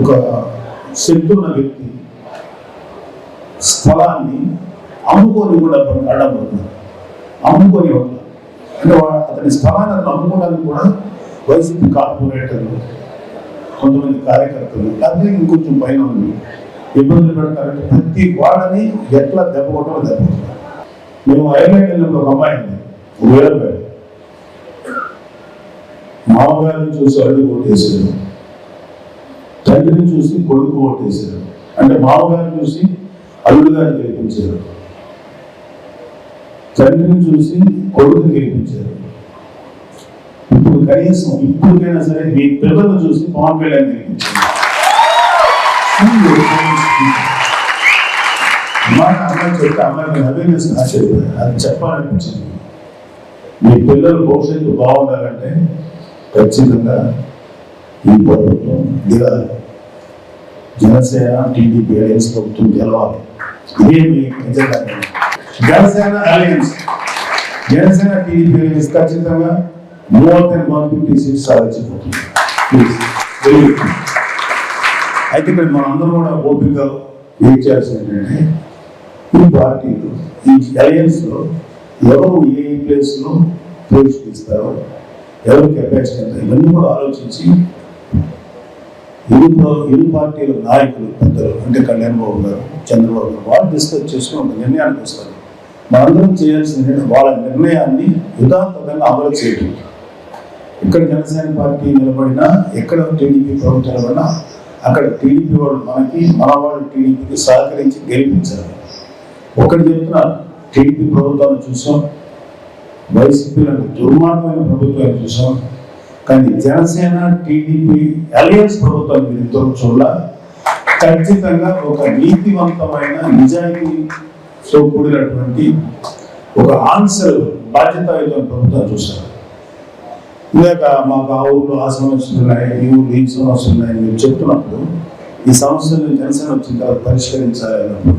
ఒక శక్తి ఉన్న వ్యక్తి స్థలాన్ని అమ్ముకొని కూడా అడ్డపడుతున్నారు అమ్ముకొని ఇవ్వట్లేదు అంటే అతని స్థలాన్ని అతను అమ్ముకోవడానికి కూడా వైసీపీ కార్పొరేటర్లు కొంతమంది కార్యకర్తలు లేకపోతే ఇంకొంచెం పైన ఉంది. ఇబ్బందులు పెడతారంటే ప్రతి వాడని ఎట్లా దెబ్బ కొట్టడం దెబ్బ మేము ఐలాండ్ వెళ్ళినప్పుడు ఒక అమ్మాయి ఉంది. వేరే మామగారిని చూసి అడుగు కొట్టేసాడు తండ్రిని చూసి కొడుకు ఓటేశారు అంటే మామగారిని చూసి అల్లుడు గారిని గెలిపించారు. తండ్రిని చూసి కొడుకుని గెలిపించారు. ఇప్పుడు కనీసం ఇప్పటికైనా సరే మీ పిల్లలను చూసి పవన్ కళ్యాణ్ గెలిపించారు. మాట అమ్మాయి చెప్తే అమ్మాయికి అవేర్నెస్ ఆశ్చర్యపోయారు అది చెప్పాలనిపించింది. మీ పిల్లల భవిష్యత్తు బాగుండాలంటే ఖచ్చితంగా ఈ ప్రభుత్వం దిగాలి జనసేన టీడీపీ అలయన్స్ ప్రభుత్వం గెలవాలి. ఇదే మీ agenda. Janasena alliance Janasena TDP alliance ఖచ్చితంగా more than one fifty seats సాధించబోతుంది అయితే ఇక్కడ మనందరం కూడా ఓపికగా వెయిట్ చేయాల్సింది ఏంటంటే ఈ పార్టీలు ఈ అలయన్స్లో ఎవరు ఏ ప్లేస్లో పోషిస్తారో ఎవరు కెపాసిటీ ఇవన్నీ కూడా ఆలోచించి ఇరు ఇరు పార్టీల నాయకులు పెద్దలు అంటే కళ్యాణ్ బాబు గారు చంద్రబాబు గారు వాళ్ళు డిస్కస్ చేసుకుని ఒక నిర్ణయానికి వస్తారు. మనందరం చేయాల్సింది వాళ్ళ నిర్ణయాన్ని యథాతథంగా అమలు చేయడం. ఇక్కడ జనసేన పార్టీ నిలబడినా ఎక్కడ టీడీపీ ప్రభుత్వం నిలబడినా అక్కడ టీడీపీ వాళ్ళు మనకి మన వాళ్ళు టీడీపీకి సహకరించి గెలిపించాలి ఒకటి చెప్తున్నారు టీడీపీ ప్రభుత్వాన్ని చూసాం వైసీపీ లాంటి దుర్మార్గమైన ప్రభుత్వాన్ని చూసాం కానీ జనసేన టీడీపీ అలయన్స్ ప్రభుత్వం మీరు చూడ ఖచ్చితంగా ఒక నీతివంతమైన నిజాయితీతో కూడినటువంటి ఒక ఆన్సర్ బాధ్యతాయుతమైన ప్రభుత్వం చూస్తారు ఇందాక మాకు ఆ ఊళ్ళో ఆ సమస్యలు ఉన్నాయి ఈ ఊళ్ళో ఈ సమస్యలు ఉన్నాయి మీరు చెప్తున్నప్పుడు ఈ సమస్యలను జనసేన వచ్చిన తర్వాత పరిష్కరించాలి అన్నప్పుడు.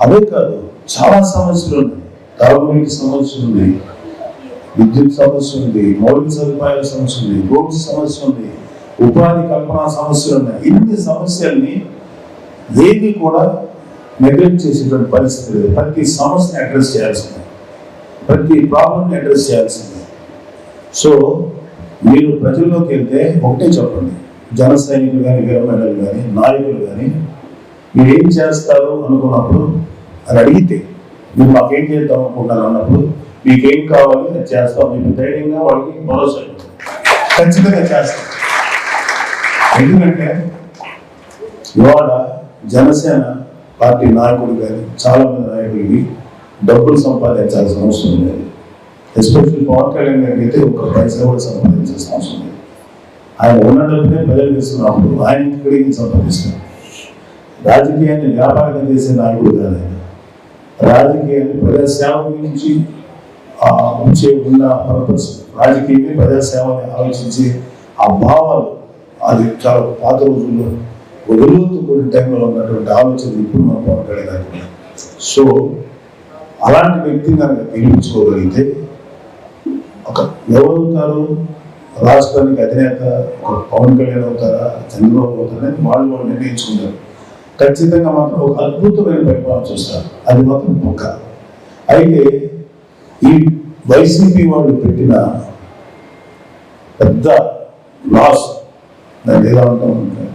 అదే కాదు చాలా సమస్యలు ఉన్నాయి. తాగునీటి సమస్యలు ఉన్నాయి. విద్యుత్ సమస్య ఉంది మౌలిక సదుపాయాల సమస్య ఉంది రోడ్స్ సమస్య ఉంది ఉపాధి కల్పన సమస్యలు ఉన్నాయి. ఇన్ని సమస్యల్ని ఏది కూడా నెగ్లెక్ట్ చేసేటువంటి పరిస్థితి లేదు. ప్రతి సమస్యని అడ్రస్ చేయాల్సిందే. ప్రతి ప్రాబ్లమ్ని అడ్రస్ చేయాల్సిందే. సో మీరు ప్రజల్లోకి వెళ్తే ఒకటే చెప్పండి. జన సైనికులు కానీ వీరమహిళలు కానీ నాయకులు కానీ మీరు ఏం చేస్తారు అనుకున్నప్పుడు అని అడిగితే మీరు మాకేం చేద్దాం అనుకుంటారు అన్నప్పుడు మీకేం కావాలి అది చేస్తాం మీకు ధైర్యంగా వాళ్ళకి భరోసా ఖచ్చితంగా చేస్తాం. ఎందుకంటే ఇవాళ జనసేన పార్టీ నాయకుడు కానీ చాలా మంది నాయకులకి డబ్బులు సంపాదించాల్సిన అవసరం లేదు. ఎస్పెషల్లీ పవన్ కళ్యాణ్ గారికి అయితే ఒక పైసా కూడా సంపాదించాల్సిన అవసరం లేదు. ఆయన ఉన్న డబ్బునే ప్రజలు తీసుకున్నప్పుడు ఆయన ఇక్కడికి సంపాదిస్తారు. రాజకీయాన్ని వ్యాపారంగా చేసే నాయకుడు కాదు ఆయన. రాజకీయాన్ని ప్రజాసేవ గురించి ఆ, ఉంచే ఉన్న పర్పస్ రాజకీయమే ప్రజాసేవని ఆలోచించి ఆ భావాలు అది చాలా పాత రోజుల్లో వదులుతూ టైంలో ఉన్నటువంటి ఆలోచన ఇప్పుడు మన పవన్ కళ్యాణ్ సో అలాంటి వ్యక్తిని కనుక పిలిపించుకోగలిగితే ఒక ఎవరవుతారు? రాష్ట్రానికి అధినేత ఒక పవన్ కళ్యాణ్ అవుతారా? చంద్రబాబు అవుతారని వాళ్ళు వాళ్ళు నిర్ణయించుకుంటారు. ఖచ్చితంగా మాత్రం ఒక అద్భుతమైన పరిపాలన చూస్తారు. అది మాత్రం పక్క. అయితే ఈ వైసీపీ వాళ్ళు పెట్టిన పెద్ద లాస్ దాన్ని ఎలా ఉంటామంటే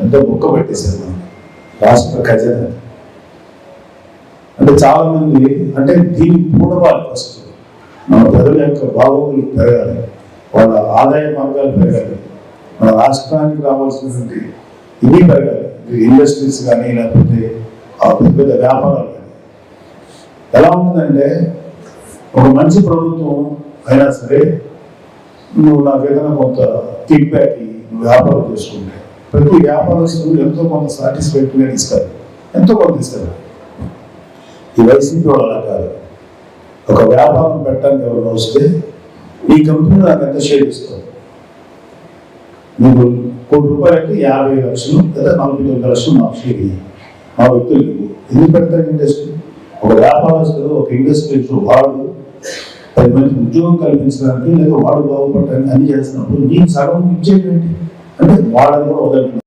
అంటే బుక్క పెట్టేశారు రాష్ట్ర ఖజానా అంటే చాలా మంది అంటే దీన్ని పూడవాలి ఫస్ట్. మన ప్రజల యొక్క బాగోగులు పెరగాలి. వాళ్ళ ఆదాయ మార్గాలు పెరగాలి. మన రాష్ట్రానికి రావాల్సినటువంటి ఇవి పెరగాలి. ఇండస్ట్రీస్ కానీ లేకపోతే పెద్ద పెద్ద వ్యాపారాలు కానీ. ఎలా ఉంటుందంటే ఒక మంచి ప్రభుత్వం అయినా సరే నువ్వు నాకు ఏదైనా కొంత ఫీడ్బ్యాక్ నువ్వు వ్యాపారం చేసుకుంటే. ప్రతి వ్యాపారస్తులు ఎంతో కొంత సాటిస్ఫాక్టరీగా ఇస్తారు. ఎంతో కొంత ఇస్తారు. ఈ వైసీపీ వాళ్ళు అలా కాదు. ఒక వ్యాపారం పెట్టడానికి ఎవరైనా వస్తే ఈ కంపెనీ నాకు ఎంత షేర్ ఇస్తారు నువ్వు కోటి రూపాయలకి యాభై లక్షలు లేదా నలభై తొమ్మిది లక్షలు నాకు షేర్ మా వ్యక్తులకు ఎందుకు పెడతారు ఇండస్ట్రీ? ఒక వ్యాపారస్తుడు ఒక ఇండస్ట్రీ వాళ్ళు పది మంది ఉద్యోగం కల్పించడానికి లేదా వాడు బాగుపడటానికి అన్ని చేస్తున్నప్పుడు నీకు సగం ఇచ్చేటువంటి అంటే వాళ్ళని కూడా వదలండి